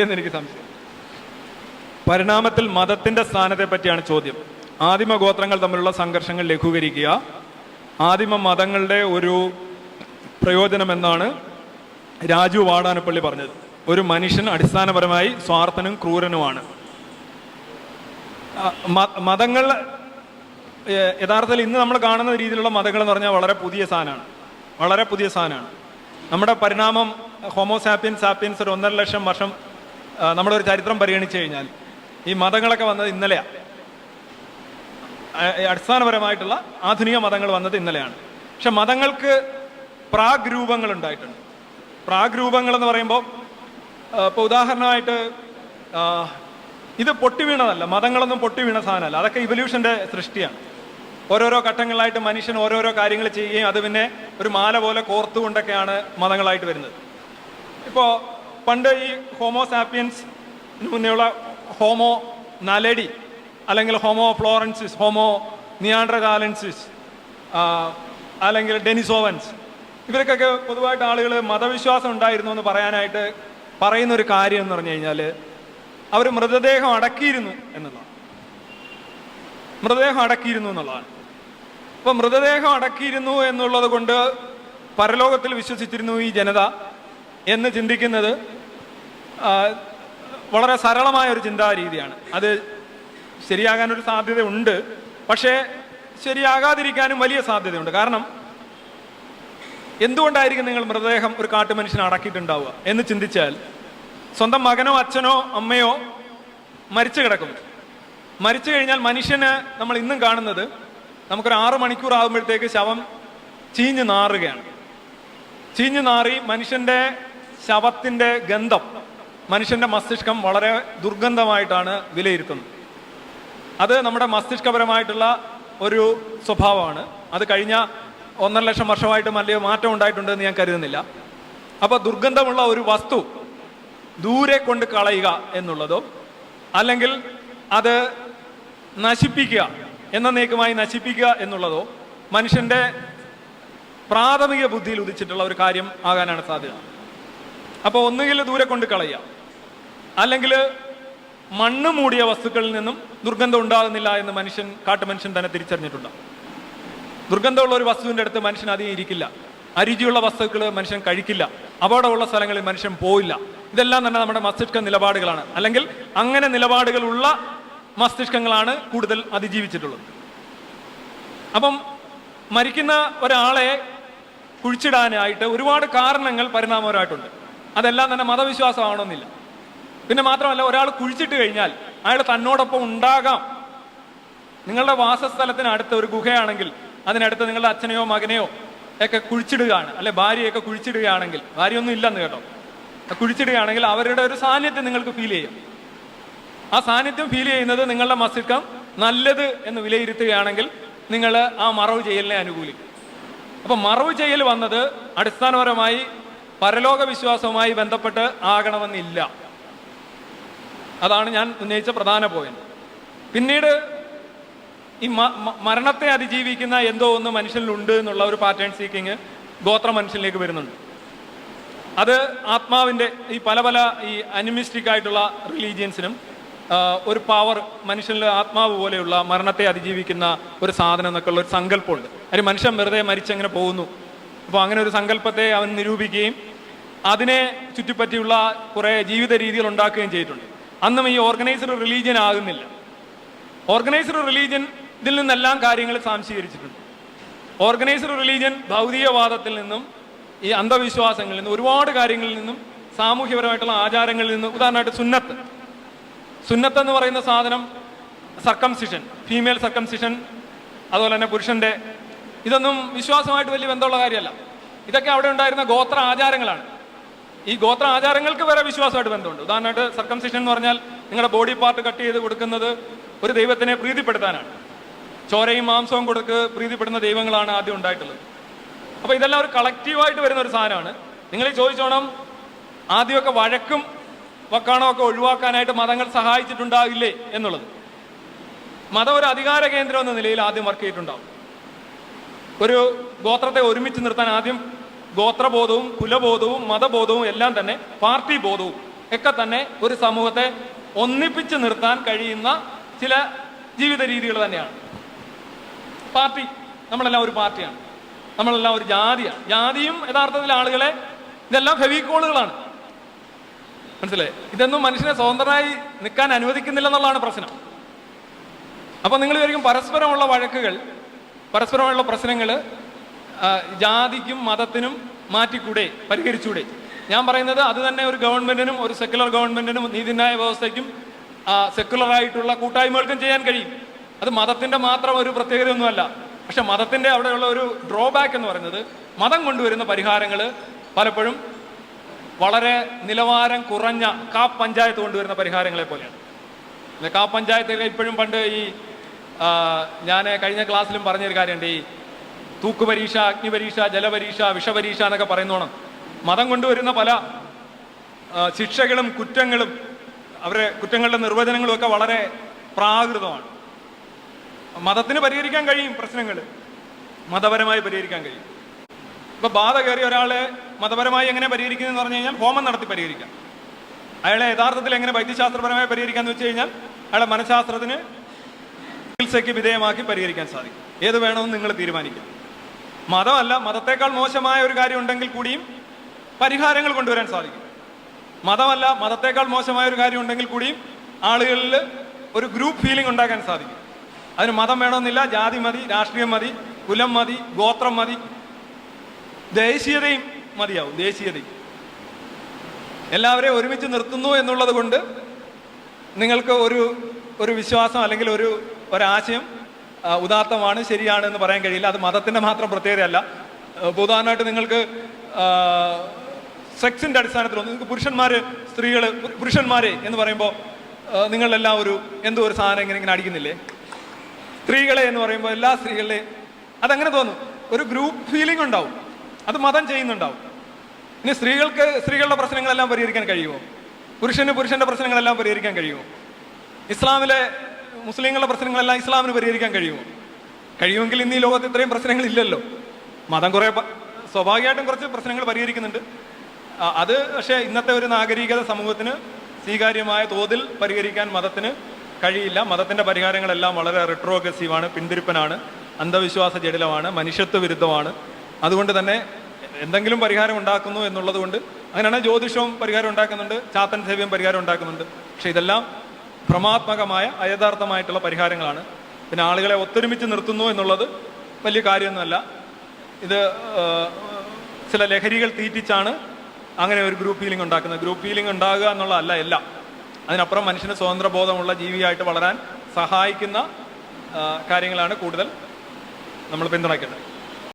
എന്നെനിക്ക് സംശയം. പരിണാമത്തിൽ മതത്തിന്റെ സ്ഥാനത്തെ പറ്റിയാണ് ചോദ്യം. ആദിമ ഗോത്രങ്ങൾ തമ്മിലുള്ള സംഘർഷങ്ങൾ ലഘൂകരിക്കുക. ആദിമ മതങ്ങളുടെ ഒരു പ്രയോജനം എന്നാണ് രാജു വാടാനപ്പള്ളി പറഞ്ഞത്. ഒരു മനുഷ്യൻ അടിസ്ഥാനപരമായി സ്വാർത്ഥനും ക്രൂരനുമാണ്. മതങ്ങൾ യഥാർത്ഥത്തിൽ ഇന്ന് നമ്മൾ കാണുന്ന രീതിയിലുള്ള മതങ്ങൾ എന്ന് പറഞ്ഞാൽ വളരെ പുതിയ സാധനമാണ്. വളരെ പുതിയ സാധനമാണ്. നമ്മുടെ പരിണാമം ഹോമോസാപ്പിയൻ സാപ്പിയൻസ് ഒരു ഒന്നര ലക്ഷം വർഷം നമ്മുടെ ഒരു ചരിത്രം പരിഗണിച്ചു കഴിഞ്ഞാൽ ഈ മതങ്ങളൊക്കെ വന്നത് ഇന്നലെയാണ് അടിസ്ഥാനപരമായിട്ടുള്ള ആധുനിക മതങ്ങൾ വന്നത് ഇന്നലെയാണ്. പക്ഷെ മതങ്ങൾക്ക് പ്രാഗ് രൂപങ്ങൾ ഉണ്ടായിട്ടുണ്ട് പ്രാഗ് രൂപങ്ങൾ എന്ന് പറയുമ്പോൾ ഇപ്പോൾ ഉദാഹരണമായിട്ട് ഇത് പൊട്ടി വീണതല്ല മതങ്ങളൊന്നും പൊട്ടി വീണ സാധനമല്ല. അതൊക്കെ ഇവല്യൂഷന്റെ സൃഷ്ടിയാണ്. ഓരോരോ ഘട്ടങ്ങളിലായിട്ട് മനുഷ്യൻ ഓരോരോ കാര്യങ്ങൾ ചെയ്യുകയും അത് പിന്നെ ഒരു മാല പോലെ കോർത്തുകൊണ്ടൊക്കെയാണ് മതങ്ങളായിട്ട് വരുന്നത്. ഇപ്പോൾ പണ്ട് ഈ ഹോമോ സാപ്പിയൻസ് മുന്നേയുള്ള ഹോമോ നലഡി അല്ലെങ്കിൽ ഹോമോ ഫ്ലോറൻസിസ് ഹോമോ നിയാൻഡ്രകാലൻസിസ് അല്ലെങ്കിൽ ഡെനിസോവൻസ് ഇവർക്കൊക്കെ പൊതുവായിട്ട് ആളുകൾ മതവിശ്വാസം ഉണ്ടായിരുന്നു എന്ന് പറയാനായിട്ട് പറയുന്ന ഒരു കാര്യം എന്ന് പറഞ്ഞു കഴിഞ്ഞാൽ അവർ മൃതദേഹം അടക്കിയിരുന്നു എന്നുള്ളതാണ്. മൃതദേഹം അടക്കിയിരുന്നു എന്നുള്ളതാണ്. അപ്പോൾ മൃതദേഹം അടക്കിയിരുന്നു എന്നുള്ളത് കൊണ്ട് പരലോകത്തിൽ വിശ്വസിച്ചിരുന്നു ഈ ജനത. എന്ന് ചിന്തിക്കുന്നത് വളരെ സരളമായ ഒരു ചിന്താ രീതിയാണ് അത് ശരിയാകാനൊരു സാധ്യതയുണ്ട്. പക്ഷേ ശരിയാകാതിരിക്കാനും വലിയ സാധ്യതയുണ്ട്. കാരണം എന്തുകൊണ്ടായിരിക്കും നിങ്ങൾ മൃതദേഹം ഒരു കാട്ടു കാട്ടുമനുഷ്യനെ അടക്കിയിട്ടുണ്ടാവുക എന്ന് ചിന്തിച്ചാൽ സ്വന്തം മകനോ അച്ഛനോ അമ്മയോ മരിച്ചു കിടക്കും. മരിച്ചു കഴിഞ്ഞാൽ മനുഷ്യന് നമ്മൾ ഇന്നും കാണുന്നത് നമുക്കൊരു ആറു മണിക്കൂർ ആകുമ്പോഴത്തേക്ക് ശവം ചീഞ്ഞു നാറുകയാണ്. ചീഞ്ഞു നാറി മനുഷ്യന്റെ ശവത്തിന്റെ ഗന്ധം മനുഷ്യന്റെ മസ്തിഷ്കം വളരെ ദുർഗന്ധമായിട്ടാണ് വിലയിരുത്തുന്നത്. അത് നമ്മുടെ മസ്തിഷ്കപരമായിട്ടുള്ള ഒരു സ്വഭാവമാണ്. അത് കഴിഞ്ഞ ഒന്നര ലക്ഷം വർഷമായിട്ട് വലിയ മാറ്റം ഉണ്ടായിട്ടുണ്ടെന്ന് ഞാൻ കരുതുന്നില്ല. അപ്പോൾ ദുർഗന്ധമുള്ള ഒരു വസ്തു ദൂരെ കൊണ്ട് കളയുക എന്നുള്ളതോ അല്ലെങ്കിൽ അത് നശിപ്പിക്കുക എന്ന എന്നേക്കുമായി നശിപ്പിക്കുക എന്നുള്ളതോ മനുഷ്യന്റെ പ്രാഥമിക ബുദ്ധിയിൽ ഉദിച്ചിട്ടുള്ള ഒരു കാര്യം ആകാനാണ് സാധ്യത. അപ്പോൾ ഒന്നുകിൽ ദൂരെ കൊണ്ട് കളയുക അല്ലെങ്കിൽ മണ്ണ് മൂടിയ വസ്തുക്കളിൽ നിന്നും ദുർഗന്ധം ഉണ്ടാകുന്നില്ല എന്ന് മനുഷ്യൻ കാട്ടു മനുഷ്യൻ തന്നെ തിരിച്ചറിഞ്ഞിട്ടുണ്ട്. ദുർഗന്ധമുള്ള ഒരു വസ്തുവിന്റെ അടുത്ത് മനുഷ്യൻ അധികം ഇരിക്കില്ല. അരുചിയുള്ള വസ്തുക്കൾ മനുഷ്യൻ കഴിക്കില്ല. അപകടമുള്ള സ്ഥലങ്ങളിൽ മനുഷ്യൻ പോയില്ല ഇതെല്ലാം തന്നെ നമ്മുടെ മസ്തിഷ്ക നിലപാടുകളാണ്. അല്ലെങ്കിൽ അങ്ങനെ നിലപാടുകളുള്ള മസ്തിഷ്കങ്ങളാണ് കൂടുതൽ അതിജീവിച്ചിട്ടുള്ളത്. അപ്പം മരിക്കുന്ന ഒരാളെ കുഴിച്ചിടാനായിട്ട് ഒരുപാട് കാരണങ്ങൾ പരിണാമപരമായിട്ടുണ്ട് അതെല്ലാം തന്നെ മതവിശ്വാസമാണെന്നില്ല. പിന്നെ മാത്രമല്ല ഒരാൾ കുഴിച്ചിട്ട് കഴിഞ്ഞാൽ അയാൾ തന്നോടൊപ്പം ഉണ്ടാകാം. നിങ്ങളുടെ വാസസ്ഥലത്തിന് അടുത്ത ഒരു ഗുഹയാണെങ്കിൽ അതിനടുത്ത് നിങ്ങളുടെ അച്ഛനെയോ മകനെയോ ഒക്കെ കുഴിച്ചിടുകയാണ്. അല്ലെ ഭാര്യയൊക്കെ കുഴിച്ചിടുകയാണെങ്കിൽ ഭാര്യയൊന്നും ഇല്ലെന്ന് കേട്ടോ. കുഴിച്ചിടുകയാണെങ്കിൽ അവരുടെ ഒരു സാന്നിധ്യം നിങ്ങൾക്ക് ഫീൽ ചെയ്യും. ആ സാന്നിധ്യം ഫീൽ ചെയ്യുന്നത് നിങ്ങളുടെ മസ്തിഷ്കം നല്ലത് എന്ന് വിലയിരുത്തുകയാണെങ്കിൽ നിങ്ങൾ ആ മറവ് ചെയ്യലിനെ അനുകൂലിക്കും. അപ്പൊ മറവ് ചെയ്യൽ വന്നത് അടിസ്ഥാനപരമായി പരലോക വിശ്വാസവുമായി ബന്ധപ്പെട്ട് ആകണമെന്നില്ല. അതാണ് ഞാൻ ഉന്നയിച്ച പ്രധാന പോയിന്റ് പിന്നീട് ഈ മരണത്തെ അതിജീവിക്കുന്ന എന്തോ ഒന്ന് മനുഷ്യനിലുണ്ട് എന്നുള്ള ഒരു പാറ്റേൺ സീക്കിങ് ഗോത്ര മനുഷ്യനിലേക്ക് വരുന്നുണ്ട്. അത് ആത്മാവിന്റെ ഈ പല പല ഈ അനിമിസ്റ്റിക് ആയിട്ടുള്ള റിലീജിയൻസിനും ഒരു പവർ മനുഷ്യനിലെ ആത്മാവ് പോലെയുള്ള മരണത്തെ അതിജീവിക്കുന്ന ഒരു സാധനം എന്നൊക്കെ ഉള്ള ഒരു സങ്കല്പമുണ്ട്. അതിന് മനുഷ്യൻ വെറുതെ മരിച്ചങ്ങനെ പോകുന്നു. അപ്പോൾ അങ്ങനെ ഒരു സങ്കല്പത്തെ അവൻ നിരൂപിക്കുകയും അതിനെ ചുറ്റിപ്പറ്റിയുള്ള കുറേ ജീവിത രീതികൾ ഉണ്ടാക്കുകയും ചെയ്തിട്ടുണ്ട്. അന്നും ഈ ഓർഗനൈസ്ഡ് റിലീജിയൻ ആകുന്നില്ല. ഓർഗനൈസ്ഡ് റിലീജിയൻ ഇതിൽ നിന്നെല്ലാം കാര്യങ്ങൾ സാംശീകരിച്ചിട്ടുണ്ട്. ഓർഗനൈസ്ഡ് റിലീജിയൻ ഭൗതികവാദത്തിൽ നിന്നും ഈ അന്ധവിശ്വാസങ്ങളിൽ നിന്നും ഒരുപാട് കാര്യങ്ങളിൽ നിന്നും സാമൂഹ്യപരമായിട്ടുള്ള ആചാരങ്ങളിൽ നിന്നും ഉദാഹരണമായിട്ട് സുന്നത്ത്. സുന്നത്ത് എന്ന് പറയുന്ന സാധനം സർക്കംസിഷൻ ഫീമെയിൽ സർക്കംസിഷൻ അതുപോലെ തന്നെ പുരുഷന്റെ ഇതൊന്നും വിശ്വാസമായിട്ട് വലിയ ബന്ധമുള്ള കാര്യമല്ല. ഇതൊക്കെ അവിടെ ഉണ്ടായിരുന്ന ഗോത്ര ആചാരങ്ങളാണ്. ഈ ഗോത്ര ആചാരങ്ങൾക്ക് വരെ വിശ്വാസമായിട്ട് ബന്ധമുണ്ട്. ഉദാഹരണമായിട്ട് സർക്കംസിഷൻ എന്ന് പറഞ്ഞാൽ നിങ്ങളുടെ ബോഡി പാർട്ട് കട്ട് ചെയ്ത് കൊടുക്കുന്നത് ഒരു ദൈവത്തിനെ പ്രീതിപ്പെടുത്താനാണ്. ചോരയും മാംസവും കൊടുക്ക് പ്രീതിപ്പെടുന്ന ദൈവങ്ങളാണ് ആദ്യം ഉണ്ടായിട്ടുള്ളത്. അപ്പൊ ഇതെല്ലാം ഒരു കളക്റ്റീവായിട്ട് വരുന്ന ഒരു സാധനമാണ്. നിങ്ങൾ ചോദിച്ചോണം ആദ്യമൊക്കെ വഴക്കും വക്കാണമൊക്കെ ഒഴിവാക്കാനായിട്ട് മതങ്ങൾ സഹായിച്ചിട്ടുണ്ടാകില്ലേ എന്നുള്ളത്. മതം ഒരു അധികാര കേന്ദ്രം എന്ന നിലയിൽ ആദ്യം വർക്ക് ചെയ്തിട്ടുണ്ടാവും. ഒരു ഗോത്രത്തെ ഒരുമിച്ച് നിർത്താൻ ആദ്യം ഗോത്രബോധവും കുലബോധവും മതബോധവും എല്ലാം തന്നെ പാർട്ടി ബോധവും ഒക്കെ തന്നെ ഒരു സമൂഹത്തെ ഒന്നിപ്പിച്ച് നിർത്താൻ കഴിയുന്ന ചില ജീവിത രീതികൾ തന്നെയാണ്. പാർട്ടി നമ്മളെല്ലാം ഒരു പാർട്ടിയാണ്. നമ്മളെല്ലാം ഒരു ജാതിയാണ്. ജാതിയും യഥാർത്ഥത്തിൽ ആളുകളെ ഇതെല്ലാം ഫെവിക്കോളുകളാണ് മനസ്സിലായി? ഇതൊന്നും മനുഷ്യനെ സ്വതന്ത്രമായി നിൽക്കാൻ അനുവദിക്കുന്നില്ല എന്നുള്ളതാണ് പ്രശ്നം. അപ്പൊ നിങ്ങൾ വിചാരിക്കും പരസ്പരമുള്ള വഴക്കുകൾ പരസ്പരമുള്ള പ്രശ്നങ്ങൾ ജാതിക്കും മതത്തിനും മാറ്റിക്കൂടെ പരിഹരിച്ചൂടെ. ഞാൻ പറയുന്നത് അത് തന്നെ ഒരു ഗവൺമെന്റിനും ഒരു സെക്യുലർ ഗവൺമെന്റിനും നീതിന്യായ വ്യവസ്ഥയ്ക്കും സെക്യുലർ ആയിട്ടുള്ള കൂട്ടായ്മകൾക്കും ചെയ്യാൻ കഴിയും. അത് മതത്തിന്റെ മാത്രം ഒരു പ്രത്യേകതയൊന്നുമല്ല. പക്ഷെ മതത്തിന്റെ അവിടെയുള്ള ഒരു ഡ്രോബാക്ക് എന്ന് പറയുന്നത് മതം കൊണ്ടുവരുന്ന പരിഹാരങ്ങൾ പലപ്പോഴും വളരെ നിലവാരം കുറഞ്ഞ കാ പഞ്ചായത്ത് കൊണ്ടുവരുന്ന പരിഹാരങ്ങളെ പോലെയാണ്. കാപ്പ് കാ പഞ്ചായത്തുകൾ ഇപ്പോഴും പണ്ട് ഈ ഞാൻ കഴിഞ്ഞ ക്ലാസ്സിലും പറഞ്ഞൊരു കാര്യമുണ്ട്. ഈ തൂക്കുപരീക്ഷ അഗ്നിപരീക്ഷ ജലപരീക്ഷ വിഷപരീക്ഷ എന്നൊക്കെ പറയുന്നോണം. മതം കൊണ്ടുവരുന്ന പല ശിക്ഷകളും കുറ്റങ്ങളും അവരെ കുറ്റങ്ങളുടെ നിർവചനങ്ങളും ഒക്കെ വളരെ പ്രാകൃതമാണ്. മതത്തിന് പരിഹരിക്കാൻ കഴിയും പ്രശ്നങ്ങൾ. മതപരമായി പരിഹരിക്കാൻ കഴിയും. ഇപ്പൊ ബാധ കയറി ഒരാളെ മതപരമായി എങ്ങനെ പരിഹരിക്കുന്നത് പറഞ്ഞു കഴിഞ്ഞാൽ ഹോമം നടത്തി പരിഹരിക്കാം. അയാളെ യഥാർത്ഥത്തിൽ എങ്ങനെ വൈദ്യശാസ്ത്രപരമായി പരിഹരിക്കാന്ന് വെച്ച് കഴിഞ്ഞാൽ അയാളെ മനഃശാസ്ത്രത്തിന് ചികിത്സയ്ക്ക് വിധേയമാക്കി പരിഹരിക്കാൻ സാധിക്കും. ഏത് വേണമെന്ന് നിങ്ങൾ തീരുമാനിക്കാം. മതമല്ല മതത്തെക്കാൾ മോശമായ ഒരു കാര്യം ഉണ്ടെങ്കിൽ കൂടിയും പരിഹാരങ്ങൾ കൊണ്ടുവരാൻ സാധിക്കും. മതമല്ല മതത്തെക്കാൾ മോശമായ ഒരു കാര്യം ഉണ്ടെങ്കിൽ കൂടിയും ആളുകളിൽ ഒരു ഗ്രൂപ്പ് ഫീലിംഗ് ഉണ്ടാക്കാൻ സാധിക്കും. അതിന് മതം വേണമെന്നില്ല ജാതി മതി രാഷ്ട്രീയം മതി കുലം മതി ഗോത്രം മതി. ദേശീയതയും മതിയാവും ദേശീയതയും. എല്ലാവരെയും ഒരുമിച്ച് നിർത്തുന്നു എന്നുള്ളത് കൊണ്ട് നിങ്ങൾക്ക് ഒരു ഒരു വിശ്വാസം അല്ലെങ്കിൽ ഒരു ഒരാശയം ഉദാത്തമാണ് ശരിയാണ് എന്ന് പറയാൻ കഴിയില്ല. അത് മതത്തിന്റെ മാത്രം പ്രത്യേകതയല്ല. ഉദാഹരണമായിട്ട് നിങ്ങൾക്ക് സെക്സിന്റെ അടിസ്ഥാനത്തിൽ ഒന്ന് നിങ്ങൾക്ക് പുരുഷന്മാര് സ്ത്രീകൾ പു- പുരുഷന്മാരെ എന്ന് പറയുമ്പോൾ നിങ്ങളെല്ലാം ഒരു എന്തോ ഒരു സാധനം ഇങ്ങനെ ഇങ്ങനെ അടിക്കുന്നില്ലേ? സ്ത്രീകളെ എന്ന് പറയുമ്പോൾ എല്ലാ സ്ത്രീകളെയും അതങ്ങനെ തോന്നും. ഒരു ഗ്രൂപ്പ് ഫീലിംഗ് ഉണ്ടാവും. അത് മതം ചെയ്യുന്നുണ്ടാവും. ഇനി സ്ത്രീകൾക്ക് സ്ത്രീകളുടെ പ്രശ്നങ്ങളെല്ലാം പരിഹരിക്കാൻ കഴിയുമോ? പുരുഷന് പുരുഷന്റെ പ്രശ്നങ്ങളെല്ലാം പരിഹരിക്കാൻ കഴിയുമോ? ഇസ്ലാമിലെ മുസ്ലിങ്ങളുടെ പ്രശ്നങ്ങളെല്ലാം ഇസ്ലാമിന് പരിഹരിക്കാൻ കഴിയുമോ? കഴിയുമെങ്കിൽ ഇന്ന് ഈ ലോകത്ത് ഇത്രയും പ്രശ്നങ്ങൾ ഇല്ലല്ലോ മതം കുറെ സ്വാഭാവികമായിട്ടും കുറച്ച് പ്രശ്നങ്ങൾ പരിഹരിക്കുന്നുണ്ട്. അത് പക്ഷേ ഇന്നത്തെ ഒരു നാഗരികത സമൂഹത്തിന് സ്വീകാര്യമായ തോതിൽ പരിഹരിക്കാൻ മതത്തിന് കഴിയില്ല. മതത്തിന്റെ പരിഹാരങ്ങളെല്ലാം വളരെ റിട്രോഗ്രസീവാണ് പിന്തിരിപ്പനാണ് അന്ധവിശ്വാസ ജടിലമാണ് മനുഷ്യത്വ വിരുദ്ധമാണ്. അതുകൊണ്ട് തന്നെ എന്തെങ്കിലും പരിഹാരം ഉണ്ടാക്കുന്നു എന്നുള്ളത് കൊണ്ട് അങ്ങനെയാണ് ജ്യോതിഷവും പരിഹാരം ഉണ്ടാക്കുന്നുണ്ട് ചാത്തൻ സേവ്യം പരിഹാരം ഉണ്ടാക്കുന്നുണ്ട്. പക്ഷെ ഇതെല്ലാം ഭ്രമാത്മകമായ അയഥാർത്ഥമായിട്ടുള്ള പരിഹാരങ്ങളാണ്. പിന്നെ ആളുകളെ ഒത്തൊരുമിച്ച് നിർത്തുന്നു എന്നുള്ളത് വലിയ കാര്യമൊന്നുമല്ല. ഇത് ചില ലഹരികൾ തീറ്റിച്ചാണ് അങ്ങനെ ഒരു ഗ്രൂപ്പ് ഫീലിംഗ് ഉണ്ടാക്കുന്നത്. ഗ്രൂപ്പ് ഫീലിംഗ് ഉണ്ടാകുക എന്നുള്ളതല്ല എല്ലാം. അതിനപ്പുറം മനുഷ്യന് സ്വതന്ത്ര ബോധമുള്ള ജീവിയായിട്ട് വളരാൻ സഹായിക്കുന്ന കാര്യങ്ങളാണ് കൂടുതൽ നമ്മൾ പിന്തുണയ്ക്കേണ്ടത്.